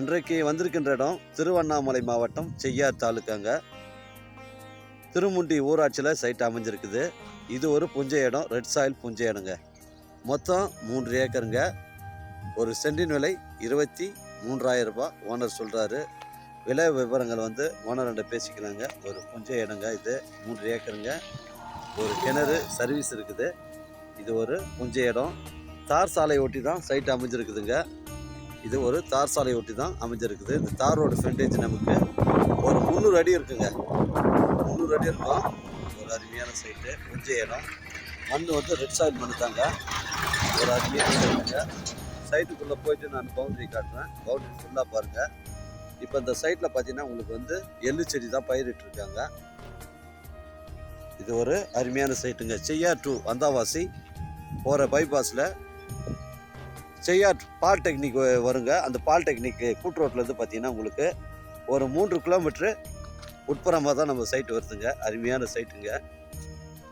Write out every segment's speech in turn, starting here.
இன்றைக்கு வந்திருக்கின்ற இடம் திருவண்ணாமலை மாவட்டம் செய்யார் தாலுக்காங்க. திருமுண்டி ஊராட்சியில் சைட் அமைஞ்சிருக்குது. இது ஒரு புஞ்ச இடம் ரெட் சாயில் புஞ்சை இடங்க. மொத்தம் மூன்று ஏக்கருங்க. ஒரு சென்டின் விலை இருபத்தி மூன்றாயிரம் ரூபாய். ஓனர் சொல்கிறாரு விலை விவரங்கள் வந்து ஓனர்கிட்ட பேசிக்கிறாங்க. ஒரு புஞ்சை இடங்க இது மூன்று ஏக்கருங்க. ஒரு கிணறு சர்வீஸ் இருக்குது. இது ஒரு புஞ்சை இடம். தார் சாலை ஒட்டி தான் சைட் அமைஞ்சிருக்குதுங்க. இது ஒரு தார் சாலை ஒட்டி தான் அமைஞ்சிருக்குது. இந்த தார் ரோடு ஃப்ரண்டேஜ் நமக்கு ஒரு முந்நூறு அடி இருக்குங்க. முந்நூறு அடி இருக்கும். ஒரு அருமையான சைட்டு புஞ்சை இடம். மண் வந்து ரெட் சாயில் மண் தாங்க ஒரு அருமையான சைட்டுங்க சைட்டுக்குள்ளே போயிட்டு நான் பவுண்டரி காட்டுறேன். பவுண்டரி ஃபுல்லாக பாருங்கள் இப்போ இந்த சைட்டில் பார்த்தீங்கன்னா உங்களுக்கு வந்து எள்ளு செடி தான் பயிரிட்டிருக்காங்க. இது ஒரு அருமையான சைட்டுங்க செய்யா டு வந்தாவாசி. போகிற பைபாஸில் செய்யார் பாலிடெக்னிக் வருங்க. அந்த பாலிடெக்னிக் கூட்ரோட்லேருந்து பார்த்தீங்கன்னா உங்களுக்கு ஒரு மூன்று கிலோமீட்ரு உட்புறமாக தான் நம்ம சைட் வருதுங்க. அருமையான சைட்டுங்க.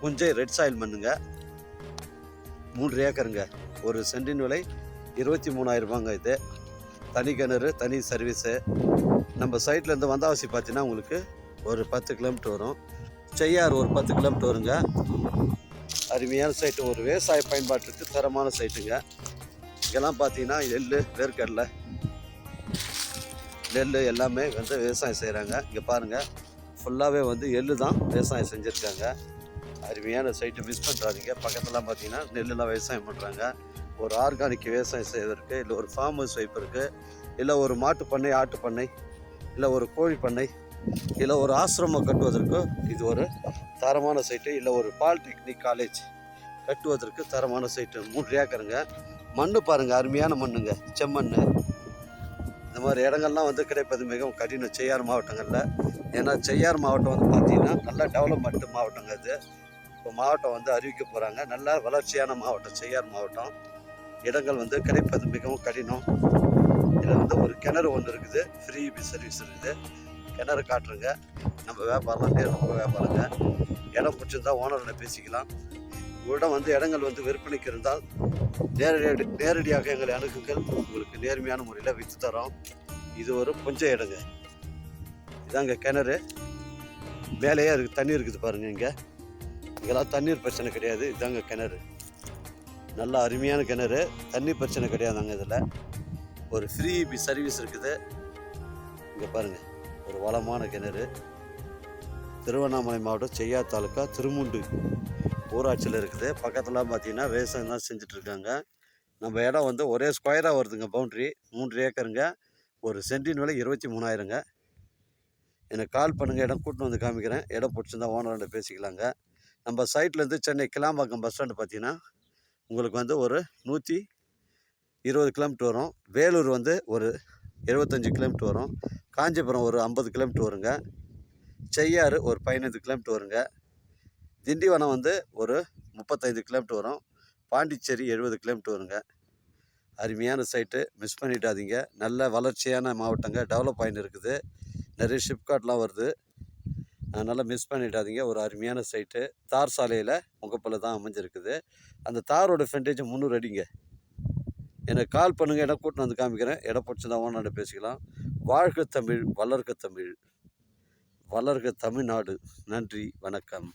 புஞ்சை ரெட் சாயில் மண்ணுங்க. மூன்று ஏக்கருங்க. ஒரு சென்டின் விலை இருபத்தி மூணாயிரம் ரூபாங்க இது. தனி கிணறு தனி சர்வீஸு. நம்ம சைட்லேருந்து வந்தாவாசி பார்த்தீங்கன்னா உங்களுக்கு ஒரு பத்து கிலோமீட்டர் வரும். செய்யார் ஒரு பத்து கிலோமீட்டர் வருங்க. அருமையான சைட்டு. ஒரு விவசாய பயன்பாட்டுக்கு தரமான சைட்டுங்க. இங்கெல்லாம் பார்த்தீங்கன்னா எள்ளு வேர்க்கடலை நெல் எல்லாமே வந்து விவசாயம் செய்கிறாங்க இங்கே பாருங்கள் ஃபுல்லாகவே வந்து எள்ளு தான் விவசாயம் செஞ்சுருக்காங்க. அருமையான சைட்டு மிஸ் பண்ணுறாதீங்க பக்கத்துலாம் பார்த்தீங்கன்னா நெல்லுலாம் விவசாயம் பண்ணுறாங்க ஒரு ஆர்கானிக் விவசாயம் செய்வதற்கு இல்லை ஒரு ஃபார்ம் ஹவுஸ் வைப்பதற்கு இல்லை ஒரு மாட்டு பண்ணை ஆட்டு பண்ணை இல்லை ஒரு கோழி பண்ணை இல்லை ஒரு ஆசிரமம் கட்டுவதற்கு இது ஒரு தரமான சைட்டு இல்லை ஒரு பாலிடெக்னிக் காலேஜ் கட்டுவதற்கு தரமான சைட்டு மூன்று ஏக்கருங்க. மண்ணு பாருங்கள் அருமையான மண்ணுங்க. செம்மண் இந்த மாதிரி இடங்கள்லாம் வந்து கிடைப்பது மிகவும் கடினம். செய்யார் மாவட்டங்களில். ஏன்னா செய்யார் மாவட்டம் வந்து பார்த்திங்கன்னா நல்லா டெவலப்மெண்ட் மாவட்டங்க இது இப்போ மாவட்டம் வந்து அறிவிக்க போகிறாங்க நல்ல வளர்ச்சியான மாவட்டம் செய்யார் மாவட்டம். இடங்கள் வந்து கிடைப்பது மிகவும் கடினம். இதில் வந்து ஒரு கிணறு ஒன்று இருக்குது. ஃப்ரீ சர்வீஸ் இருக்குது. கிணறு காட்டுறங்க. நம்ம வியாபாரம் நேரம் வியாபாரங்க. இடம் பிடிச்சிருந்தா ஓனரோட பேசிக்கலாம். உங்களிடம் வந்து இடங்கள் வந்து விற்பனைக்கு இருந்தால் நேரடி நேரடியாக எங்களை அணுகுங்கள். உங்களுக்கு நேர்மையான முறையில் விற்று தரோம். இது ஒரு புஞ்ச இடங்க. இதாங்க கிணறு. மேலேயே இருக்குது தண்ணி இருக்குது பாருங்கள் இங்கே. இங்கெல்லாம் தண்ணீர் பிரச்சனை கிடையாது. இதாங்க கிணறு. நல்ல அருமையான கிணறு. தண்ணி பிரச்சனை கிடையாதுங்க இதில். ஒரு ஃப்ரீ பி சர்வீஸ் இருக்குது. இங்கே பாருங்கள் ஒரு வளமான கிணறு. திருவண்ணாமலை மாவட்டம் செய்யா தாலுக்கா திருமுண்டு. ஊராட்சியில் இருக்குது. பக்கத்தில் பார்த்தீங்கன்னா விவசாயம் தான் செஞ்சுட்டு இருக்காங்க நம்ம இடம் வந்து ஒரே ஸ்கொயராக வருதுங்க பவுண்ட்ரி மூன்று ஏக்கருங்க. ஒரு சென்டின் விலை இருபத்தி மூணாயிரங்க. எனக்கு கால் பண்ணுங்கள் இடம் கூட்டின்னு வந்து காமிக்கிறேன். இடம் பிடிச்சிருந்தா ஓனர்கிட்ட பேசிக்கலாங்க. நம்ம சைட்லேருந்து சென்னை கிளாம்பாக்கம் பஸ் ஸ்டாண்டு பார்த்தீங்கன்னா உங்களுக்கு வந்து ஒரு நூற்றி இருபது கிலோமீட்டர் வரும். வேலூர் வந்து ஒரு இருபத்தஞ்சி கிலோமீட்டர் வரும். காஞ்சிபுரம் ஒரு ஐம்பது கிலோமீட்டர் வருங்க. செய்யாறு ஒரு பதினைந்து கிலோமீட்டர் வருங்க. திண்டிவனம் வந்து ஒரு முப்பத்தைந்து கிலோமீட்டர் வரும். பாண்டிச்சேரி எழுபது கிலோமீட்டர் வருங்க. அருமையான சைட்டு மிஸ் பண்ணிடாதீங்க. நல்ல வளர்ச்சியான மாவட்டங்க. டெவலப் ஆகின்னு இருக்குது. நிறைய ஷிப்காட்லாம் வருது. அதனால் மிஸ் பண்ணிடாதீங்க. ஒரு அருமையான சைட்டு தார் சாலையில் முகப்பில் தான் அமைஞ்சிருக்குது. அந்த தாரோட ஃப்ரண்டேஜ் முந்நூறு அடிங்க. எனக்கு கால் பண்ணுங்கள் இடம் கூட்டின்னு வந்து காமிக்கிறேன். இடம் பிடிச்சிருந்தா ஓனாண்ட பேசிக்கலாம். வாழ்க தமிழ் வளர்க தமிழ். வளர்க தமிழ்நாடு. நன்றி. வணக்கம்.